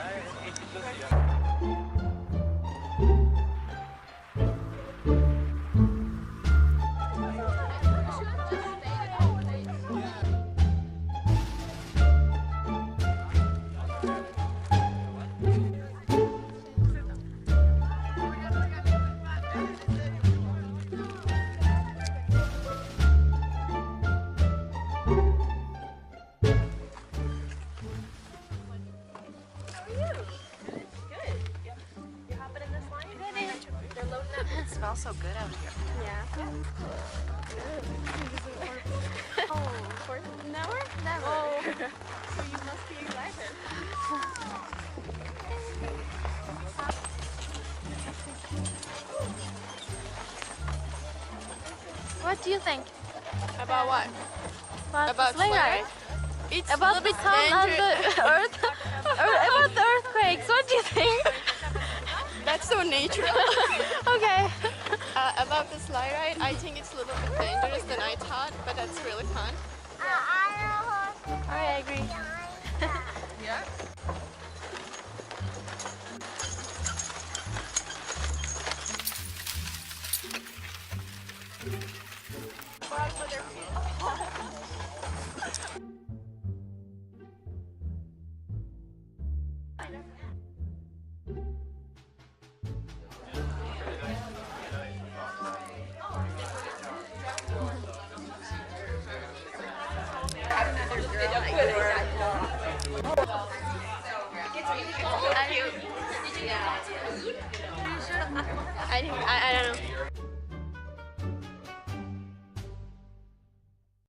Yeah, it's just young. Are you? Good. You, you hopping in this line? Good. They're loading up. It smells so good out here. Yeah. Oh, never? Never. Oh. so you must be excited. What do you think? About what? About, About sleigh ride? Ride? It's About the little town and the earth? or about the earthquakes? What do you think? That's so natural. okay. uh, about the sleigh ride, I think it's a little bit dangerous than I thought, but that's really fun. Alright, I agree. Yeah. I I, I don't know.